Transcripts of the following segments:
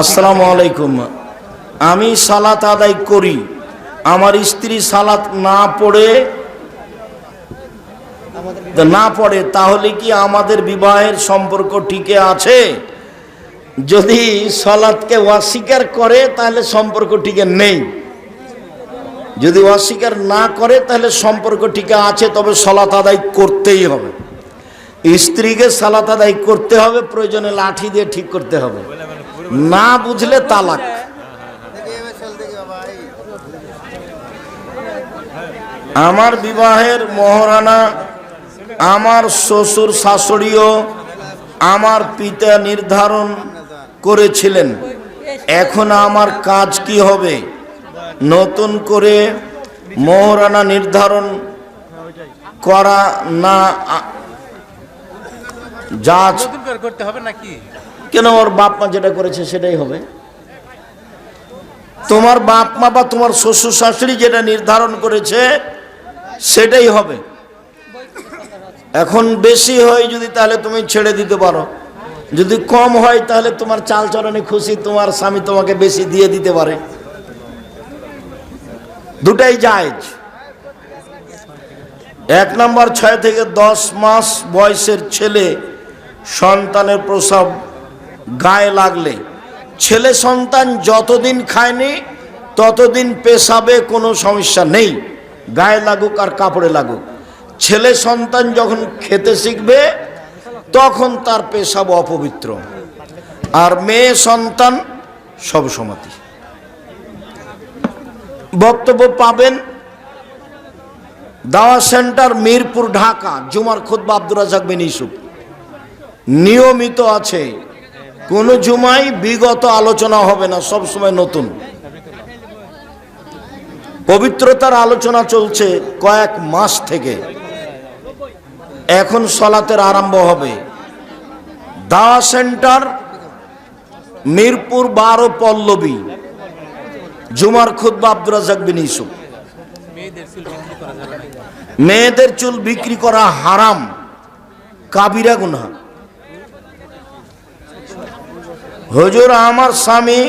আসসালামু আলাইকুম। আমি সালাত আদায় করি। আমার স্ত্রী সালাত না পড়ে না পড়ে, তাহলে কি আমাদের বিবাহের সম্পর্ক টিকে আছে? যদি সলাৎকে অস্বীকার করে, তাহলে সম্পর্ক টিকে নেই। যদি অস্বীকার না করে, তাহলে সম্পর্ক টিকে আছে, তবে সলাত আদায় করতেই হবে। স্ত্রীকে সালাত আদায় করতে হবে, প্রয়োজনে লাঠি দিয়ে ঠিক করতে হবে। না বুঝলে তালাক। আমার বিবাহের মহারানা, আমার শ্বশুর শাশুড়িও আমার পিতা নির্ধারণ করেছিলেন। এখন আমার কাজ কি হবে? নতুন করে মহারানা নির্ধারণ করা না যা করতে হবে নাকি? কেন ওর বাপ মা যেটা করেছে সেটাই হবে? তোমার বাপ মা বা তোমার শ্বশুর শাশুড়ি যেটা নির্ধারণ করেছে সেটাই হবে। এখন বেশি হয় যদি তাহলে তুমি ছেড়ে দিতে পারো। যদি কম হয় তাহলে তোমার চাল চরণে খুশি, তোমার স্বামী তোমাকে বেশি দিয়ে দিতে পারে। দুটাই জায়জ। এক নম্বর ছয় থেকে দশ মাস বয়সের ছেলে সন্তানের প্রসব গায়ে লাগলে। ছেলে সন্তান যতদিন খায়নি, ততদিন পেশাবে কোনো সমস্যা নেই। গায়ে লাগুক আর কাপড়ে লাগুক। ছেলে সন্তান যখন খেতে শিখবে, তখন তার পেশাব অপবিত্র। আর মেয়ে সন্তান সব সমাধি। বক্তব্য পাবেন দাওয়া সেন্টার মিরপুর, ঢাকা, জুমার খুদ্া আব্দুর রাজাক বিন ইসুফ নিয়মিত আছে কোন জুমাই বিগত আলোচনা হবে না, সব সময় নতুন। পবিত্রতার আলোচনা চলছে কয়েক মাস থেকে। এখন সলাতের আরম্ভ হবে। দাওয়া সেন্টার, মিরপুর বারো পল্লবী। জুমার খুদ্া বিন ইসুফ মেয়েদের চুল বিক্রি করা হারাম। কাবিরা গুনা হুজুর, আমার স্বামী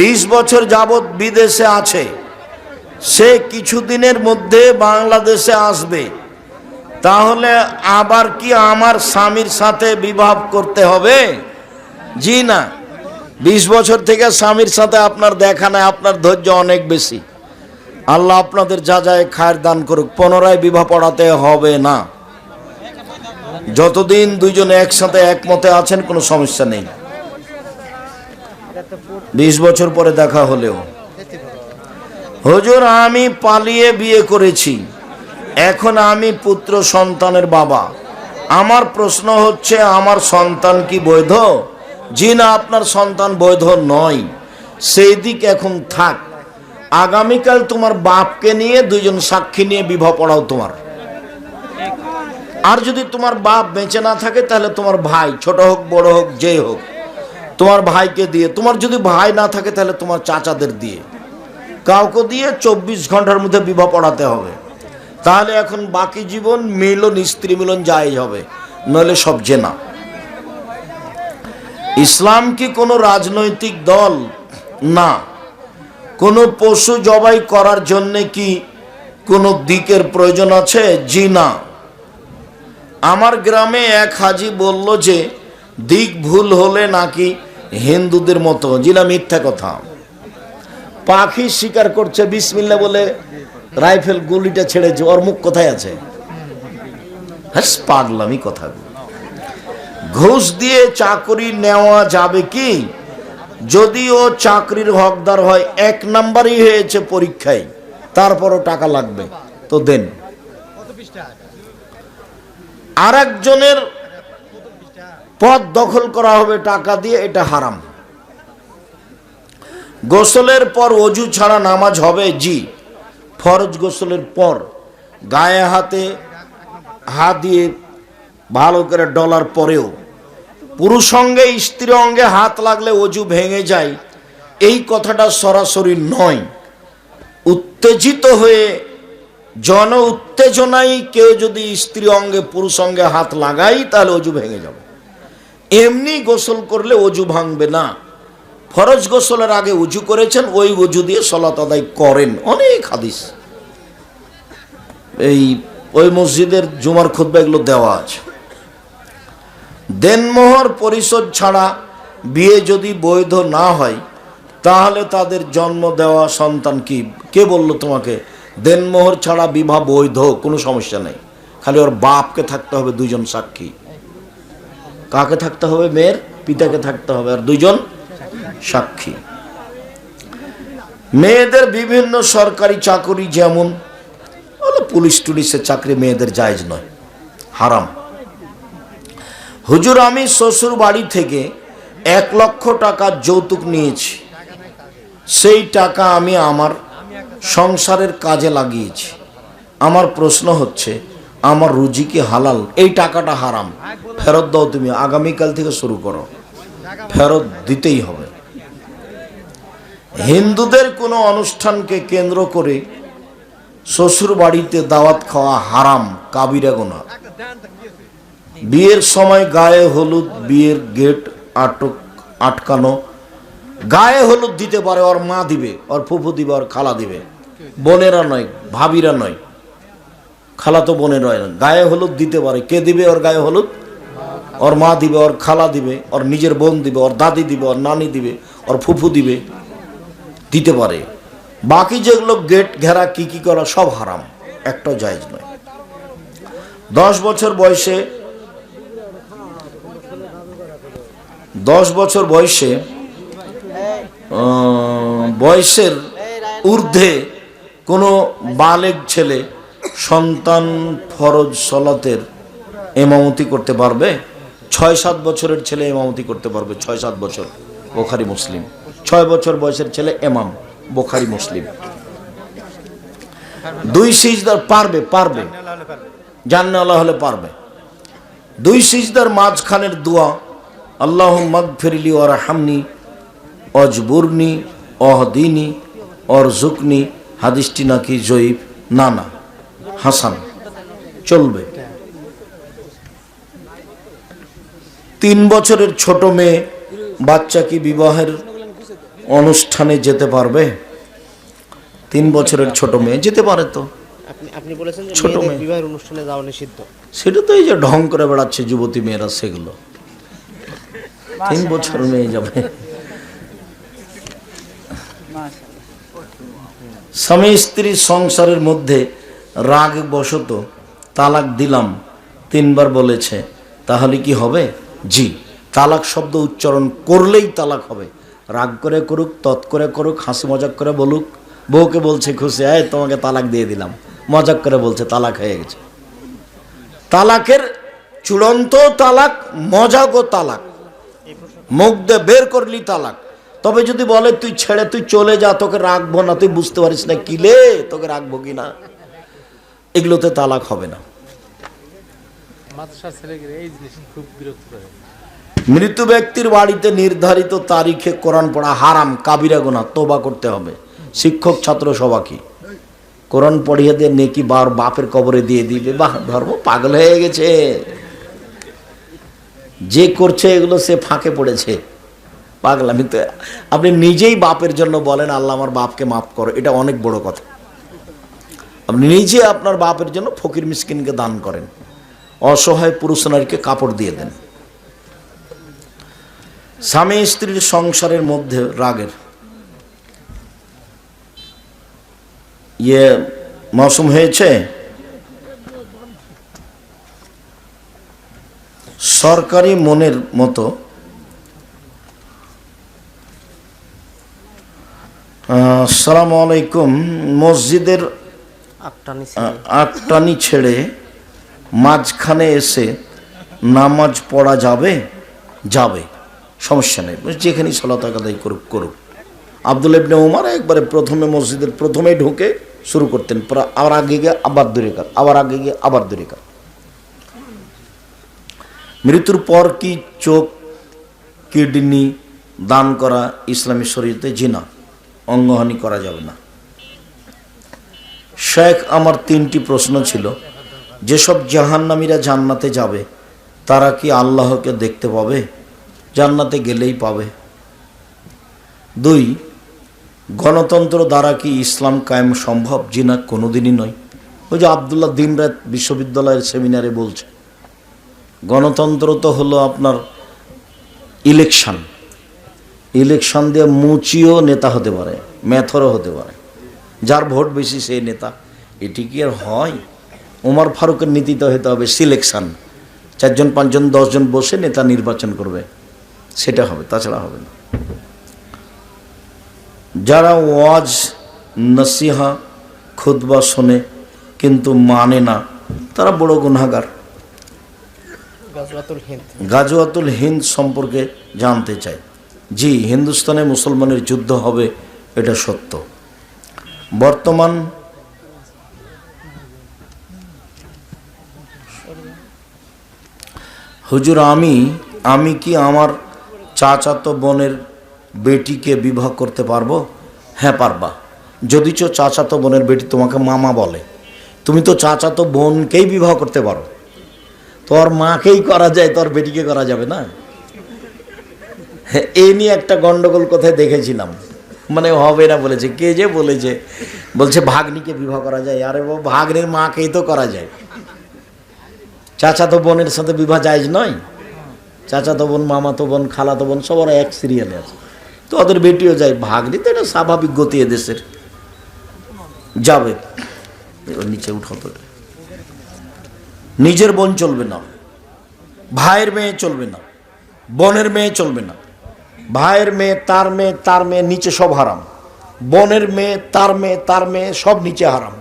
বিশ বছর যাবৎ বিদেশে আছে। সে কিছুদিনের মধ্যে বাংলাদেশে আসবে। তাহলে আবার কি আমার স্বামীর সাথে বিবাহ করতে হবে? জি না। বিশ বছর থেকে স্বামীর সাথে আপনার দেখা নাই, আপনার ধৈর্য অনেক বেশি। আল্লাহ আপনাদের যা যায় খায়ের দান করুক, পুনরায় বিবাহ পড়াতে হবে না। যতদিন দুইজনে একসাথে একমতে আছেন, কোনো সমস্যা নেই। বিশ বছর পরে দেখা হলেও। হুজুর, আমি পালিয়ে বিয়ে করেছি। এখন আমি পুত্র সন্তানের বাবা। আমার প্রশ্ন হচ্ছে, আমার সন্তান কি বৈধ? জি না, আপনার সন্তান বৈধ নয়। সেই দিক এখন থাক। আগামীকাল তোমার বাপকে নিয়ে দুইজন সাক্ষী নিয়ে বিবাহ পড়াও তোমার। আর যদি তোমার বাপ বেঁচে না থাকে, তাহলে তোমার ভাই, ছোট হোক, বড় হোক, যে হোক। তোমার ভাইকে দিয়ে, তোমার যদি ভাই না থাকে তাহলে তোমার চাচাদের দিয়ে। কাউকে দিয়ে চব্বিশ ঘণ্টার মধ্যে বিবাহ পড়াতে হবে। তাহলে এখন বাকি জীবন মিলন, স্ত্রী মিলন যাই হবে, নইলে সব জেনা। ইসলাম কি কোনো রাজনৈতিক দল? না। কোনো পশু জবাই করার জন্যে কি কোনো দিকের প্রয়োজন আছে? জি না। আমার গ্রামে এক হাজি বলল যে, দিক ভুল হলে নাকি হিন্দুদের মতো জিনা মিথ্যা কথা। পাখি শিকার করছে বিসমিল্লা বলে রাইফেল গুলিটা ছেড়েছে ওর মুখ কোথায় আছে? হ্যাঁ পাগলামি কথা ঘুষ দিয়ে চাকরি নেওয়া যাবে কি? যদিও চাকরির হকদার হয় এক নাম্বারই হয়েছে পরীক্ষায়। তারপরও টাকা লাগবে তো দেন। আর একজনের পদ দখল করা হবে, টাকা দিয়ে এটা হারাম। গোসলের পর অজু ছাড়া নামাজ হবে জি, ফরজ গোসলের পর গায়ে হাতে হাত দিয়ে ভালো করে ডলার পরেও। পুরুষ অঙ্গে, স্ত্রী অঙ্গে হাত লাগলে অজু ভেঙে যায়, এই কথাটা সরাসরি নয়। উত্তেজিত হয়ে জন উত্তেজনায় কেউ যদি স্ত্রী অঙ্গে, পুরুষ অঙ্গে হাত লাগাই তাহলে অজু ভেঙে যাবে। এমনি গোসল করলে অজু ভাঙবে না। ফরজ গোসলের আগে উজু করেছেন, ওই উজু দিয়ে সলাত আদায় করেন। অনেক হাদিস। এই, ওই মসজিদের জুমার খুদ্া এগুলো দেওয়া আছে। দেনমোহর পরিশোধ ছাড়া বিয়ে যদি বৈধ না হয়, তাহলে তাদের জন্ম দেওয়া সন্তান কি? কে বলল তোমাকে? দেনমোহর ছাড়া বিবাহ বৈধ, কোনো সমস্যা নেই। খালি ওর বাপকে থাকতে হবে, দুজন সাক্ষী। কাকে থাকতে হবে? মেয়ের পিতাকে থাকতে হবে। আর দুজন সাক্ষী। মেয়েদের বিভিন্ন সরকারি চাকরি যেমন পুলিশ টুলিশের চাকরি মেয়েদের জায়েজ নয়, হারাম। হুজুর, আমি শ্বশুর বাড়ি থেকে এক লক্ষ টাকা যৌতুক নিয়েছি। সেই টাকা আমি আমার সংসারের কাজে লাগিয়েছি। আমার প্রশ্ন হচ্ছে আমার রুজি কি হালাল? এই টাকাটা হারাম। ফেরত দাও তুমি, আগামীকাল থেকে শুরু করো। ফেরত দিতেই হবে। হিন্দুদের কোনো অনুষ্ঠানকে কেন্দ্র করে শ্বশুর বাড়িতে দাওয়াত খাওয়া হারাম, কাবিরা গোনা বিয়ের সময় গায়ে হলুদ, বিয়ের গেট আটক, আটকানো। গায়ে হলুদ দিতে পারে, ওর মা দিবে, ওর ফুফু দিবে, ওর খালা দিবে। বোনেরা নয়, ভাবিরা নয়। খালা তো বোনের নয় না। গায়ে হলুদ দিতে পারে। কে দিবে ওর গায়ে হলুদ? ওর মা দিবে, ওর খালা দিবে, ওর নিজের বোন দিবে, ওর দাদি দিবে, ওর নানি দিবে, ওর ফুফু দিবে, দিতে পারে। বাকি যেগুলো গেট ঘেরা কি কি করা সব হারাম। একটাও জায়জ নয়। দশ বছর বয়সে, দশ বছর বয়সে বয়সের ঊর্ধ্বে কোনো বালেক ছেলে সন্তান ফরজ সলাতের এমামতি করতে পারবে ছয় সাত বছরের ছেলে এমামতি করতে পারবে ছয় সাত বছর। বোখারি মুসলিম। ছয় বছর বয়সের ছেলে এমাম, বোখারি মুসলিম। দুই সিজদার পারবে পারবে। জান্নাল্লাহ হলে পারবে। দুই সিজদার মাঝখানের দোয়া আল্লাহ মগফিরলি ওর হামনি অজবুরনি, অহদিনী অরজুকনি হাদিসটি নাকি জয়ীব না না। হাসান চলবে। তিন বছরের ছোট মেয়ে বাচ্চা কি বিবাহের অনুষ্ঠানে যেতে পারবে? তিন বছরের ছোট মেয়ে যেতে পারে তো। আপনি আপনি বলেছেন ছোট মেয়ে। বিবাহের অনুষ্ঠানে যাওয়া নিষিদ্ধ। সেটা তো এই যে ঢং করে বেড়াচ্ছে যুবতী মেয়েরা সেগুলো। তিন বছর মেয়ে যাবে। স্বামী স্ত্রী সংসারের মধ্যে রাগ বশত তালাক দিলাম, তিনবার বলেছে। তাহলে কি হবে? জি, তালাক শব্দ উচ্চারণ করলেই তালাক হবে। রাগ করে করুক, তৎ করে করুক, হাসি মজাক করে বলুক। বউকে বলছে খুশি আয় তোমাকে তালাক দিয়ে দিলাম। মজাক করে বলছে, তালাক হয়ে গেছে। তালাকের চূড়ান্ত তালাক মজাগো তালাক। মুখ দিয়ে বের করলি তালাক। তবে যদি বলে, তুই ছেড়ে, তুই চলে যা, তোকে রাখব না, তুই বুঝতে পারিস না কিলে তোকে রাখব কি না? এগুলোতে তালাক হবে না। মাদ্রাসার ছেলেকে এই জিনিস খুব বিরক্ত করে মৃত ব্যক্তির বাড়িতে নির্ধারিত তারিখে কোরআন পড়া হারাম কাবিরা গোনা তোবা করতে হবে। শিক্ষক ছাত্র সবাকে কোরআন পড়িয়ে দিয়ে নেকি বার বাপের কবরে দিয়ে দিবে। বাহ ধর্ম পাগল হয়ে গেছে। যে করছে এগুলো সে ফাঁকে পড়েছে। পাগলামি তো আপনি নিজেই বাপের জন্য বলেন আল্লাহ আমার বাপকে মাফ করো এটা অনেক বড় কথা। আপনি নিজে আপনার বাপের জন্য ফকির মিসকিনকে দান করেন। অসহায় পুরুষ নারীকে কাপড় দিয়ে দেন। স্বামী স্ত্রীর সংসারের মধ্যে রাগের। ইয়ে মৌসুম হয়েছে? সরকারি মনের মতো। সালাম আলাইকুম। মসজিদের আটটানি ছেড়ে মাঝখানে এসে নামাজ পড়া যাবে? যাবে। সমস্যা নেই। যেখানেই সলাত আদায় করুক করুক। আব্দুল ইবনে উমার একবারে প্রথমে মসজিদের প্রথমে ঢুকে শুরু করতেন। আবার আগে গিয়ে আবার দূরে কার আবার আগে গিয়ে আবার দূরে কার মৃত্যুর পর কি চোখ কিডনি দান করা ইসলামী শরীরতে জিনা অঙ্গহানি করা যাবে না। শেখ, আমার তিনটি প্রশ্ন ছিল। যেসব জাহান্নামীরা জান্নাতে যাবে, তারা কি আল্লাহকে দেখতে পাবে? জান্নাতে গেলেই পাবে। দুই, গণতন্ত্র দ্বারা কি ইসলাম কায়েম সম্ভব? জি না কোনোদিনই নয়। ওই যে আবদুল্লাহ দিনরাত বিশ্ববিদ্যালয়ের সেমিনারে বলছে, গণতন্ত্র তো হলো আপনার ইলেকশন। ইলেকশন দিয়ে মুচিও নেতা হতে পারে, ম্যাথরও হতে পারে। যার ভোট বেশি সেই নেতা। এটি কি আর হয়। ওমর ফারুকের নীতিতে হতে হবে সিলেকশন। চারজন পাঁচজন দশজন বসে নেতা নির্বাচন করবে। সেটা হবে তাছাড়া হবে না। যারা ওয়াজ নসিহা খুতবা শোনে কিন্তু মানে না তারা বড় গুনাগার গজওয়াতুল হিন্দ। গাজওয়াতুল হিন্দ সম্পর্কে জানতে চাই। জি হিন্দুস্তানে মুসলমানের যুদ্ধ হবে এটা সত্য। বর্তমান হুজুর আমি আমি কি আমার চাচাতো বোনের বেটিকে বিবাহ করতে পারব? হ্যাঁ পারবা। যদি চো চাচাতো বোনের বেটি তোমাকে মামা বলে। তুমি তো চাচাতো বোনকেই বিবাহ করতে পারো। তোর মাকেই করা যায় তোর বেটিকে করা যাবে না? হ্যাঁ, এই নিয়ে একটা গন্ডগোল কোথায় দেখেছিলাম। মানে হবে না বলেছে। কে যে বলেছে? বলছে, ভাগ্নিকে বিবাহ করা যায়। আরে বাবা, ভাগ্নির মাকেই তো করা যায়। চাচা তো বোনের সাথে বিবাহ জায়জ নয়। চাচা তো বোন, মামা তো বোন, খালা তো বোন সবার এক সিরিয়ালে আছে। তো ওদের বেটিও যায়। ভাগ্নি তো এটা স্বাভাবিক গতি এদেশের। যাবে। ওর নিচে উঠো তো। নিজের বোন চলবে না। ভাইয়ের মেয়ে চলবে না। বোনের মেয়ে চলবে না। ভাইয়ের মেয়ে তার মেয়ে তার মেয়ে নিচে সব হারাম। বোনের মেয়ে তার মেয়ে তার মেয়ে সব নিচে হারাম।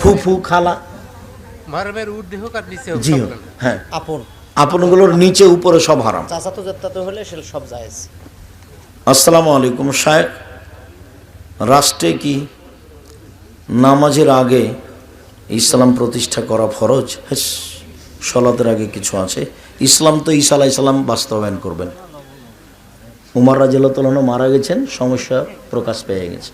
ফুফু খালা। জি। হ্যাঁ। আপন। আপনগুলোর নিচে উপরে সব হারাম। চাচাতো হলে সে সব জায়েজ। আসসালামু আলাইকুম সাহেব রাষ্ট্রে কি নামাজের আগে ইসলাম প্রতিষ্ঠা করা ফরজ? হ্যাঁ সলাতের আগে কিছু আছে। ইসলাম তো ঈসা আলাহ ইসলাম বাস্তবায়ন করবেন। উমার রাজিল্লাহ মারা গেছেন, সমস্যা প্রকাশ পেয়ে গেছে।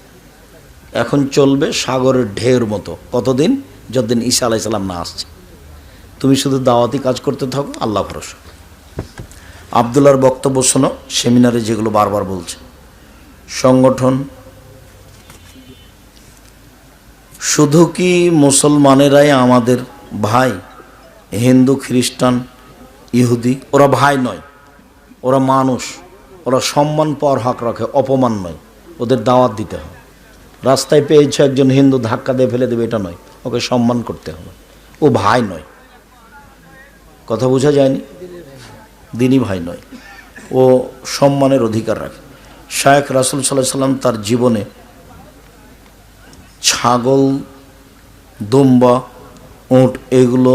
এখন চলবে সাগরের ঢেউর মতো। কতদিন? যতদিন ঈসা আলাহ ইসলাম না আসছে। তুমি শুধু দাওয়াতি কাজ করতে থাকো, আল্লাহ ভরসা। আবদুল্লার বক্তব্য শোনো, সেমিনারে যেগুলো বারবার বলছে। সংগঠন শুধু কি মুসলমানেরাই আমাদের ভাই, হিন্দু, খ্রিস্টান ইহুদি, ওরা ভাই নয়, ওরা মানুষ, ওরা সম্মান পাওয়ার হক রাখে, অপমান নয়, ওদের দাওয়াত দিতে হবে রাস্তায় পেয়েছে একজন হিন্দু, ধাক্কা দিয়ে ফেলে দেবে, এটা নয়, ওকে সম্মান করতে হবে। ও ভাই নয়। কথা বোঝা যায়নি? দিনী ভাই নয়। ও সম্মানের অধিকার রাখে। শায়েখ রাসুল সাল্লাহ সাল্লাম তার জীবনে ছাগল, দুম্বা, উঁট, এগুলো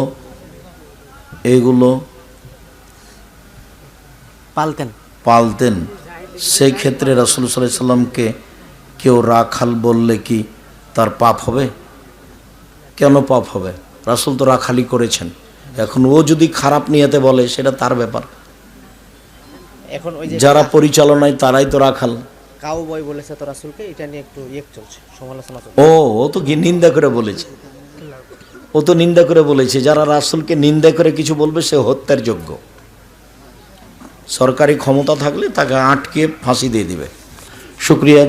এগুলো পালতেন। পালতেন। সেই ক্ষেত্রে রাসুল সাল্লাহ সাল্লামকে কেউ রাখাল বললে কি তার পাপ হবে? কেন পাপ হবে? রাসুল তো রাখালি করেছেন। এখন ও যদি খারাপ নিয়েতে বলে সেটা তার ব্যাপার। এখন ওই যে যারা পরিচালনায় তারাই তো রাখাল। কাউ বই বলেছে তো রাসুলকে এটা নিয়ে একটু ইয়ে চলছে সমালোচনা ও ও তো নিন্দা করে বলেছে। ও তো নিন্দা করে বলেছে যারা রাসুলকে নিন্দা করে কিছু বলবে সে হত্যার যোগ্য। সরকারি ক্ষমতা থাকলে তাকে আটকে ফাঁসি দিয়ে দিবে। শুক্রিয়া